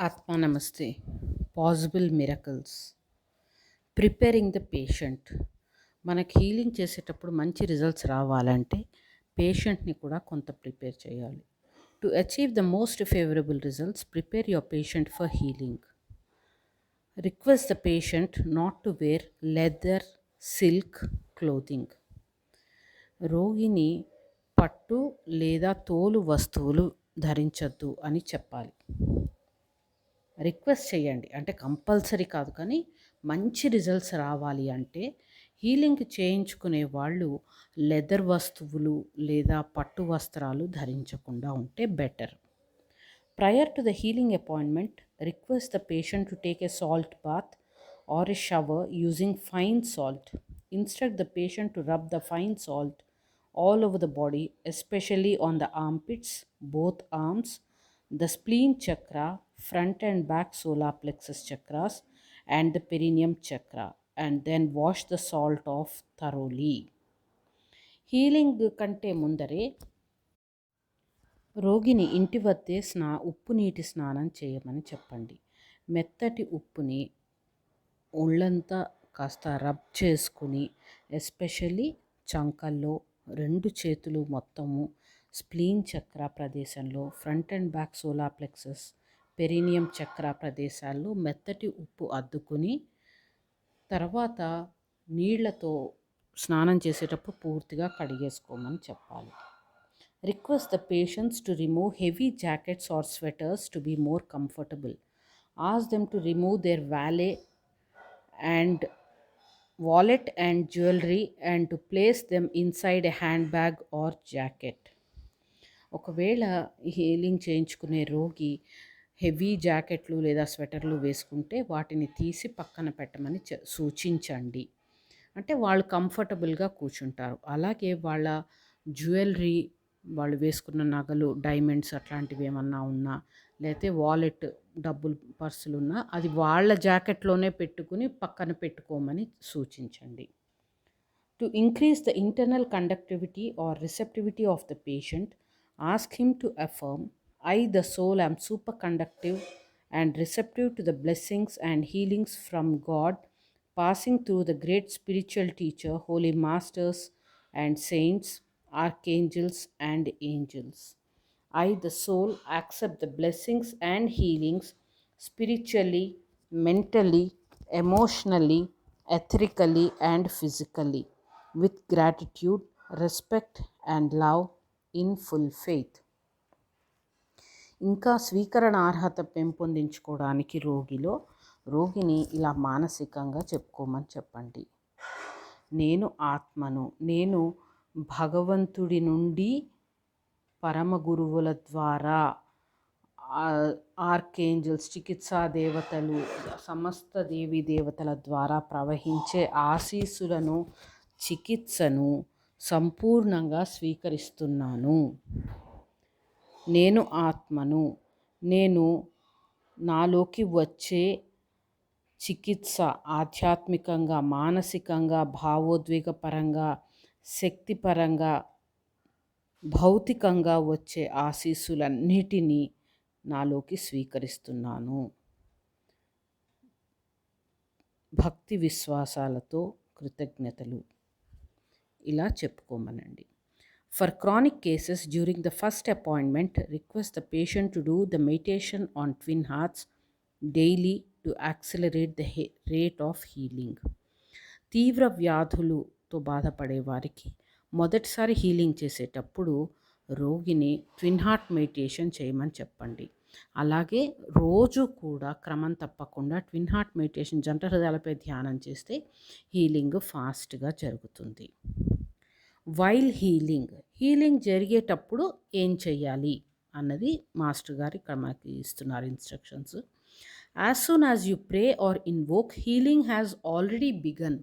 ఆత్మ నమస్తే. Possible miracles. Preparing the patient. మనకి హీలింగ్ చేసేటప్పుడు మంచి రిజల్ట్స్ రావాలంటే పేషెంట్ని కూడా కొంత ప్రిపేర్ చేయాలి. To achieve the most favourable results prepare your patient for healing. Request the patient not to wear leather silk clothing. రోగిని పట్టు లేదా తోలు వస్తువులు ధరించద్దు అని చెప్పాలి. రిక్వెస్ట్ చేయండి. అంటే కంపల్సరీ కాదు కానీ మంచి రిజల్ట్స్ రావాలి అంటే హీలింగ్ చేయించుకునే వాళ్ళు లెదర్ వస్తువులు లేదా పట్టు వస్త్రాలు ధరించకుండా ఉంటే better. Prior to the healing appointment request the patient to take a salt bath or a shower using fine salt. Instruct the patient to rub the fine salt all over the body especially on the armpits, both arms the spleen chakra front and back solar plexus chakras and the perineum chakra and then wash the salt off thoroughly healing కంటే ముందరే రోగిని ఇంటి వద్దే స్నా ఉప్పు నీటి స్నానం చేయమని చెప్పండి. మెత్తటి ఉప్పుని ఒళ్ళంతా కాస్త రబ్ చేసుకుని ఎస్పెషల్లీ చంకల్లో రెండు చేతులు మొత్తము స్ప్లీన్ చక్ర ప్రదేశంలో front and back solar plexus perineum chakra ప్రదేశాల్లో మెత్తటి ఉప్పు అద్దుకుని తర్వాత నీళ్ళతో స్నానం చేసేటప్పుడు పూర్తిగా కడిగేసుకోమని చెప్పాలి. Request the patients to remove heavy jackets or sweaters to be more comfortable. Ask them to remove their wallet and wallet and jewelry and to place them inside a handbag or jacket ఒకవేళ healing చేయించుకునే రోగి heavy జాకెట్లు లేదా స్వెటర్లు వేసుకుంటే వాటిని తీసి పక్కన పెట్టమని సూచించండి. అంటే వాళ్ళు కంఫర్టబుల్గా కూర్చుంటారు. అలాగే వాళ్ళ జ్యువెలరీ వాళ్ళు వేసుకున్న నగలు డైమండ్స్ అట్లాంటివి ఏమన్నా ఉన్నా లేకపోతే వాలెట్ డబ్బులు పర్సులు ఉన్నా అది వాళ్ళ జాకెట్లోనే పెట్టుకుని పక్కన పెట్టుకోమని సూచించండి. To increase the internal conductivity or receptivity of the patient Ask Him to affirm, I, the soul, am superconductive and receptive to the blessings and healings from God, passing through the great spiritual teacher, holy masters and saints, archangels and angels. I, the soul, accept the blessings and healings spiritually, mentally, emotionally, ethically, and physically with gratitude, respect, and love in full faith. ఇంకా స్వీకరణ అర్హత పెంపొందించుకోవడానికి రోగిలో రోగిని ఇలా మానసికంగా చెప్పుకోమని చెప్పండి. నేను ఆత్మను నేను భగవంతుడి నుండి పరమ గురువుల ద్వారా ఆర్కేంజల్స్ చికిత్సా దేవతలు సమస్త దేవీ దేవతల ద్వారా ప్రవహించే ఆశీస్సులను చికిత్సను సంపూర్ణంగా స్వీకరిస్తున్నాను. నేను ఆత్మను నేను నాలోకి వచ్చే చికిత్స ఆధ్యాత్మికంగా మానసికంగా భావోద్వేగపరంగా శక్తిపరంగా భౌతికంగా వచ్చే ఆశీస్సులన్నిటినీ నాలోకి స్వీకరిస్తున్నాను. భక్తి విశ్వాసాలతో కృతజ్ఞతలు. ఇలా చెప్పుకోమనండి. For chronic cases during the first appointment request the patient to do the meditation on twin hearts daily to accelerate the rate of healing తీవ్ర వ్యాధులుతో బాధపడే వారికి మొదటిసారి హీలింగ్ చేసేటప్పుడు రోగిని ట్విన్ హార్ట్ మెడిటేషన్ చేయమని చెప్పండి. అలాగే రోజు కూడా క్రమం తప్పకుండా ట్విన్ హార్ట్ మెడిటేషన్ జంట హృదయాలపై ధ్యానం చేస్తే హీలింగ్ ఫాస్ట్గా జరుగుతుంది. వైల్ హీలింగ్ హీలింగ్ జరిగేటప్పుడు ఏం చేయాలి అన్నది మాస్టర్ గారు ఇక్కడ మనకి ఇస్తున్నారు instructions. As soon as you pray or invoke healing has already begun.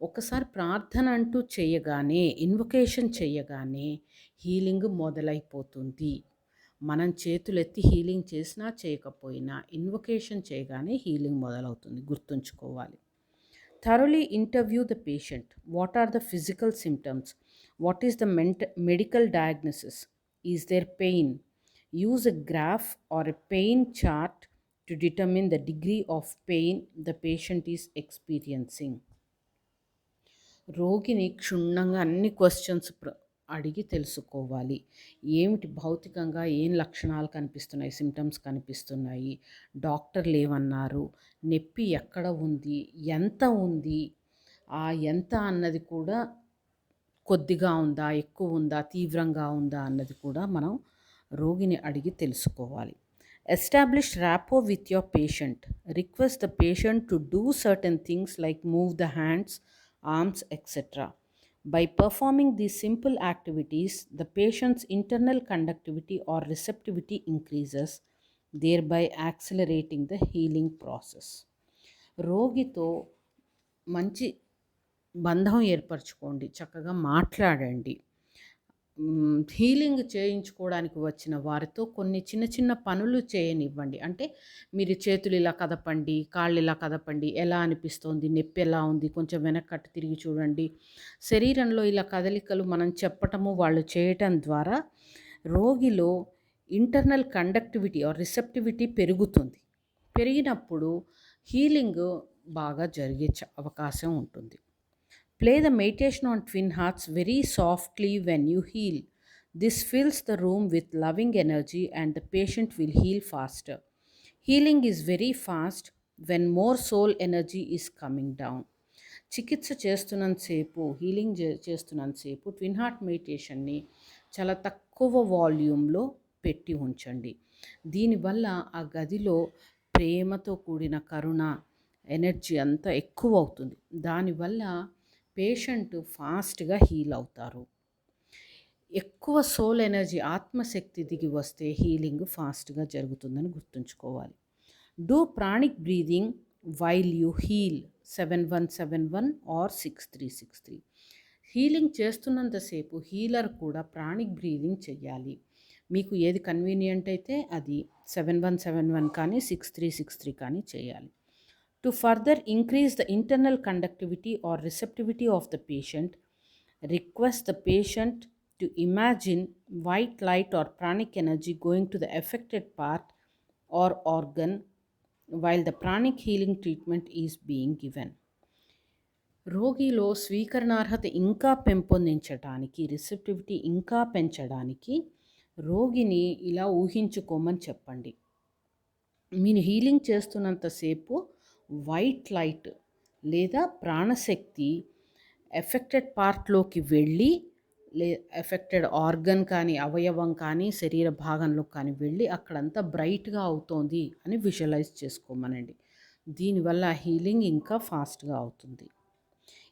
ఒకసారి ప్రార్థన అంటూ చేయగానే ఇన్వొకేషన్ చేయగానే హీలింగ్ మొదలైపోతుంది. మనం చేతులెత్తి హీలింగ్ చేసినా చేయకపోయినా ఇన్వొకేషన్ చేయగానే హీలింగ్ మొదలవుతుంది. గుర్తుంచుకోవాలి. Thoroughly interview the patient what are the physical symptoms what is the మెంట medical diagnosis is there pain use a graph or a pain chart to determine the degree of pain the patient is experiencing రోగిని క్షుణ్ణంగా అన్ని questions ప్ర అడిగి తెలుసుకోవాలి. ఏమిటి భౌతికంగా ఏం లక్షణాలు కనిపిస్తున్నాయి సిమ్టమ్స్ కనిపిస్తున్నాయి డాక్టర్లు ఏమన్నారు నొప్పి ఎక్కడ ఉంది ఎంత ఉంది ఆ ఎంత అన్నది కూడా కొద్దిగా ఉందా ఎక్కువ ఉందా తీవ్రంగా ఉందా అన్నది కూడా మనం రోగిని అడిగి తెలుసుకోవాలి. Establish rapport with your patient request the patient to do certain things like move the hands arms etcetera By performing these simple activities, the patient's internal conductivity or receptivity increases, thereby accelerating the healing process. రోగితో మంచి బంధం ఏర్పరచుకోండి చక్కగా మాట్లాడండి healing చేయించుకోవడానికి వచ్చిన వారితో కొన్ని చిన్న చిన్న పనులు చేయనివ్వండి. అంటే మీరు చేతులు ఇలా కదపండి కాళ్ళు ఇలా కదపండి ఎలా అనిపిస్తోంది నొప్పి ఎలా ఉంది కొంచెం వెనక్కట్టు తిరిగి చూడండి. శరీరంలో ఇలా కదలికలు మనం చెప్పటము వాళ్ళు చేయటం ద్వారా రోగిలో ఇంటర్నల్ కండక్టివిటీ ఆర్ రిసెప్టివిటీ పెరుగుతుంది. పెరిగినప్పుడు హీలింగ్ బాగా జరిగే చ- అవకాశం ఉంటుంది. Play the meditation on twin hearts very softly when you heal. This fills the room with loving energy and the patient will heal faster. Healing is very fast when more soul energy is coming down. చికిత్స చేస్తున్నంతసేపు healing చే చేస్తున్నంతసేపు twin heart మెడిటేషన్ని చాలా తక్కువ వాల్యూమ్లో పెట్టి ఉంచండి దీనివల్ల ఆ గదిలో ప్రేమతో కూడిన కరుణ ఎనర్జీ అంతా ఎక్కువ అవుతుంది దానివల్ల పేషెంట్ ఫాస్ట్గా హీల్ అవుతారు. ఎక్కువ సోల్ ఎనర్జీ ఆత్మశక్తి దిగి వస్తే హీలింగ్ ఫాస్ట్గా జరుగుతుందని గుర్తుంచుకోవాలి. Do pranic breathing while you heal seven one seven one or six three six three. Healing చేస్తున్నంతసేపు healer కూడా ప్రాణిక్ బ్రీదింగ్ చెయ్యాలి. మీకు ఏది కన్వీనియంట్ అయితే అది సెవెన్ వన్ సెవెన్ వన్ కానీ సిక్స్ త్రీ సిక్స్ త్రీ కానీ చేయాలి. To further increase the internal conductivity or receptivity of the patient request the patient to imagine white light or pranic energy going to the affected part or organ while the pranic healing treatment is being given రోగిలో స్వీకరణార్హత ఇంకా పెంపొందించడానికి receptivity ఇంకా పెంచడానికి రోగిని ఇలా ఊహించుకోమని చెప్పండి. మీరు healing చేస్తున్నంతసేపు white light లేదా ప్రాణశక్తి ఎఫెక్టెడ్ పార్ట్లోకి వెళ్ళి లే ఎఫెక్టెడ్ ఆర్గన్ కానీ అవయవం కానీ శరీర భాగంలో కానీ వెళ్ళి అక్కడంతా బ్రైట్గా అవుతోంది అని విజువలైజ్ చేసుకోమనండి. దీనివల్ల హీలింగ్ ఇంకా ఫాస్ట్గా అవుతుంది.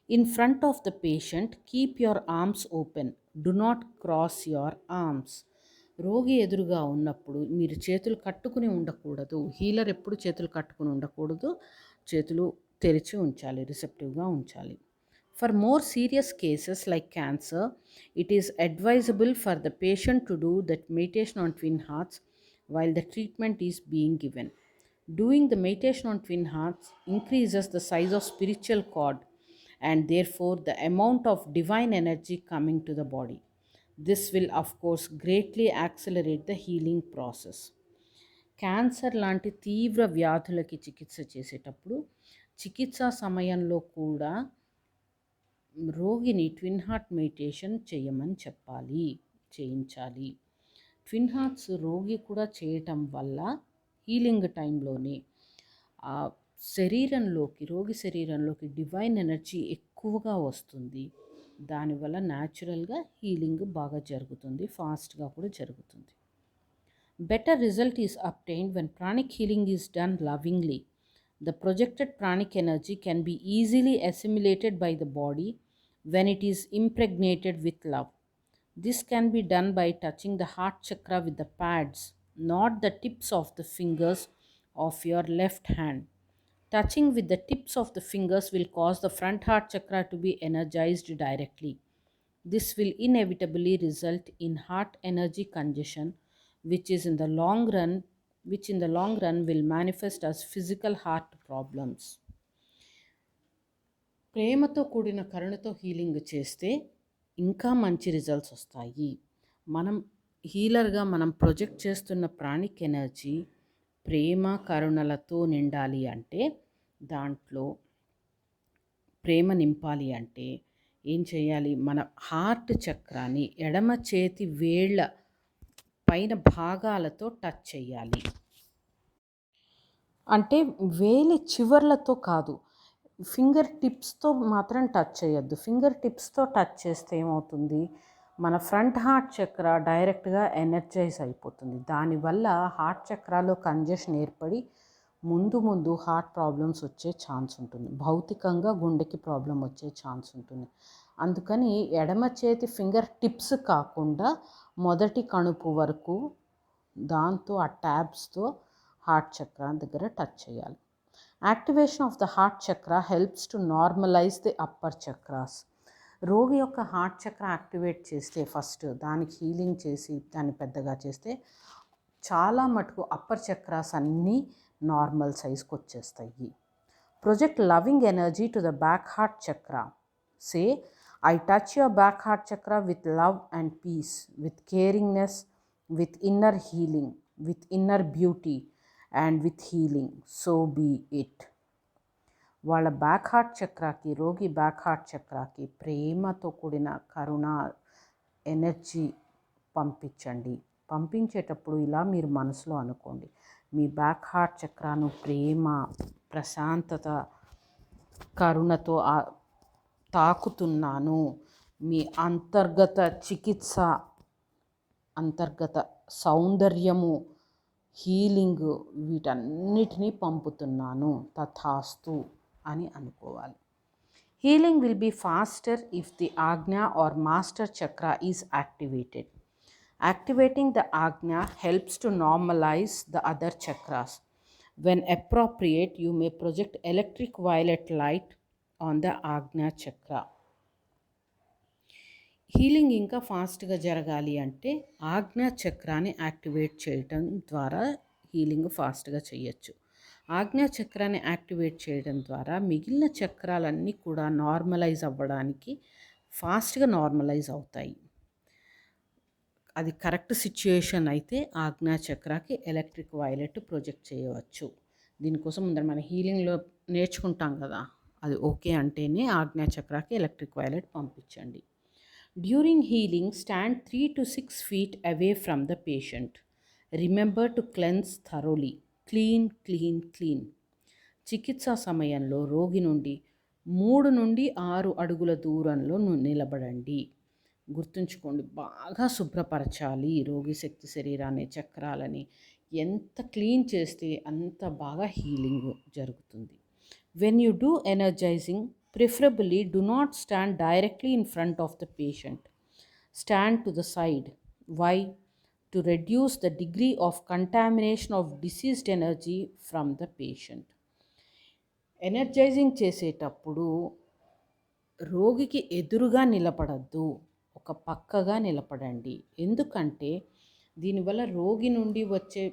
In front of the patient keep your arms open. Do not cross your arms. రోగి ఎదురుగా ఉన్నప్పుడు మీరు చేతులు కట్టుకుని ఉండకూడదు. హీలర్ ఎప్పుడు చేతులు కట్టుకుని ఉండకూడదు. చేతులు తెరిచి ఉంచాలి రిసెప్టివ్గా ఉంచాలి for more serious cases like cancer it is advisable for the patient to do that meditation on twin hearts while the treatment is being given Doing the meditation on twin hearts increases the size of spiritual cord and therefore the amount of divine energy coming to the body. This will, of course, greatly accelerate the healing process. Cancer లాంటి తీవ్ర వ్యాధులకి చికిత్స చేసేటప్పుడు చికిత్సా సమయంలో కూడా రోగిని twin heart meditation చేయమని చెప్పాలి చేయించాలి. ట్విన్ హార్ట్స్ రోగి కూడా చేయటం వల్ల హీలింగ్ టైంలోనే ఆ శరీరంలోకి రోగి శరీరంలోకి డివైన్ ఎనర్జీ ఎక్కువగా వస్తుంది. దానివల్ల న్యాచురల్గా హీలింగ్ బాగా జరుగుతుంది ఫాస్ట్గా కూడా జరుగుతుంది. Better result is obtained when pranic healing is done lovingly. The projected pranic energy can be easily assimilated by the body when it is impregnated with love. This can be done by touching the heart chakra with the pads, not the tips of the fingers of your left hand. Touching with the tips of the fingers will cause the front heart chakra to be energized directly. This will inevitably result in heart energy congestion which is in the long run which in the long run will manifest as physical heart problems. ప్రేమతో కూడిన కరుణతో healing చేస్తే ఇంకా మంచి results వస్తాయి మనం హీలర్గా మనం project చేస్తున్న ప్రాణిక్ ఎనర్జీ ప్రేమ కరుణలతో నిండాలి అంటే దాంట్లో ప్రేమ నింపాలి అంటే ఏం చేయాలి మన హార్ట్ చక్రాన్ని ఎడమ చేతి వేళ్ళ పైన భాగాలతో టచ్ చేయాలి అంటే వేలి చివర్లతో కాదు ఫింగర్ టిప్స్తో మాత్రం టచ్ చేయొద్దు ఫింగర్ టిప్స్తో టచ్ చేస్తే ఏమవుతుంది? మన ఫ్రంట్ హార్ట్ చక్ర డైరెక్ట్గా ఎనర్జైజ్ అయిపోతుంది. దానివల్ల హార్ట్ చక్రాలో కంజెషన్ ఏర్పడి ముందు ముందు హార్ట్ ప్రాబ్లమ్స్ వచ్చే ఛాన్స్ ఉంటుంది. భౌతికంగా గుండెకి ప్రాబ్లం వచ్చే ఛాన్స్ ఉంటుంది. అందుకని ఎడమ చేతి ఫింగర్ టిప్స్ కాకుండా మొదటి కణుపు వరకు దాంతో ఆ ట్యాబ్స్తో హార్ట్ చక్ర దగ్గర టచ్ చేయాలి. Activation of the heart chakra helps to normalize the upper chakras. రోగి యొక్క హార్ట్ చక్ర యాక్టివేట్ చేస్తే ఫస్ట్ దానికి హీలింగ్ చేసి దాన్ని పెద్దగా చేస్తే చాలా మటుకు అప్పర్ చక్రాస్ అన్నీ నార్మల్ సైజ్కి వచ్చేస్తాయి. Project loving energy to the back heart chakra. Say I touch your back heart chakra with love and peace with caringness with inner healing with inner beauty and with healing so be it వాళ్ళ back heart చక్రాకి రోగి back heart చక్రాకి ప్రేమతో కూడిన కరుణ energy పంపించండి. పంపించేటప్పుడు ఇలా మీరు మనసులో అనుకోండి. మీ బ్యాక్ హార్ట్ చక్రాను ప్రేమ ప్రశాంతత కరుణతో తాకుతున్నాను. మీ అంతర్గత చికిత్స అంతర్గత సౌందర్యము హీలింగ్ వీటన్నిటినీ పంపుతున్నాను. తథాస్తు అని అనుకోవాలి. Healing will be faster if the ajna or master chakra is activated. Activating the ajna helps to normalize the other chakras. When appropriate you may project electric violet light on the ajna chakra healing ఇంకా ఫాస్ట్గా జరగాలి అంటే ఆజ్ఞా చక్రాన్ని activate చేయటం ద్వారా healing ఫాస్ట్గా చేయొచ్చు. ఆజ్ఞా చక్రాన్ని యాక్టివేట్ చేయడం ద్వారా మిగిలిన చక్రాలన్నీ కూడా నార్మలైజ్ అవ్వడానికి ఫాస్ట్గా నార్మలైజ్ అవుతాయి. అది కరెక్ట్ సిచ్యుయేషన్ అయితే ఆజ్ఞా చక్రాకి ఎలక్ట్రిక్ వైలెట్ ప్రొజెక్ట్ చేయవచ్చు. దీనికోసం ముందర మన హీలింగ్లో నేర్చుకుంటాం కదా. అది ఓకే అంటేనే ఆజ్ఞా చక్రాకి ఎలక్ట్రిక్ వైలెట్ పంపించండి. During healing stand three to six feet away from the patient. Remember to cleanse thoroughly clean clean clean. చికిత్సా సమయంలో రోగి నుండి మూడు నుండి ఆరు అడుగుల దూరంలో నిలబడండి. గుర్తుంచుకోండి బాగా శుభ్రపరచాలి రోగి శక్తి శరీరాన్ని చక్రాలని. ఎంత క్లీన్ చేస్తే అంత బాగా హీలింగ్ జరుగుతుంది. When you do energizing preferably do not stand directly in front of the patient. Stand to the side. Why? To reduce the degree of contamination of diseased energy from the patient. Energizing చేసేటప్పుడు రోగికి ఎదురుగా నిలబడద్దు ఒక పక్కగా నిలబడండి ఎందుకంటే దీనివల్ల రోగి నుండి వచ్చే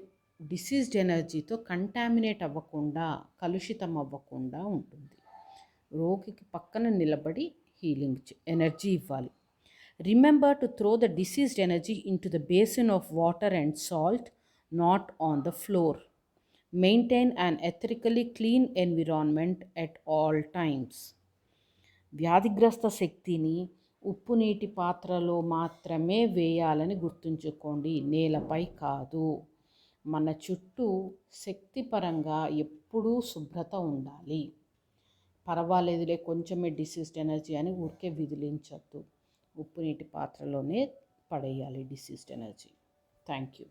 డిసీజ్డ్ ఎనర్జీతో కంటామినేట్ అవ్వకుండా కలుషితం అవ్వకుండా ఉంటుంది. రోగికి పక్కన నిలబడి హీలింగ్ ఎనర్జీ ఇవ్వాలి. Remember to throw the diseased energy into the basin of water and salt not on the floor. Maintain and etherically clean environment at all times వ్యాధిగ్రస్త శక్తిని ఉప్పు నీటి పాత్రలో మాత్రమే వేయాలని గుర్తుంచుకోండి. నేలపై కాదు. మన చుట్టూ శక్తిపరంగా ఎప్పుడూ శుభ్రత ఉండాలి. పర్వాలేదులే కొంచెమే డిసీజ్డ్ ఎనర్జీ అని ఊరికే విదిలించద్దు. ఉప్పు నీటి పాత్రలోనే పడేయాలి డిసీజ్డ్ ఎనర్జీ థ్యాంక్ యూ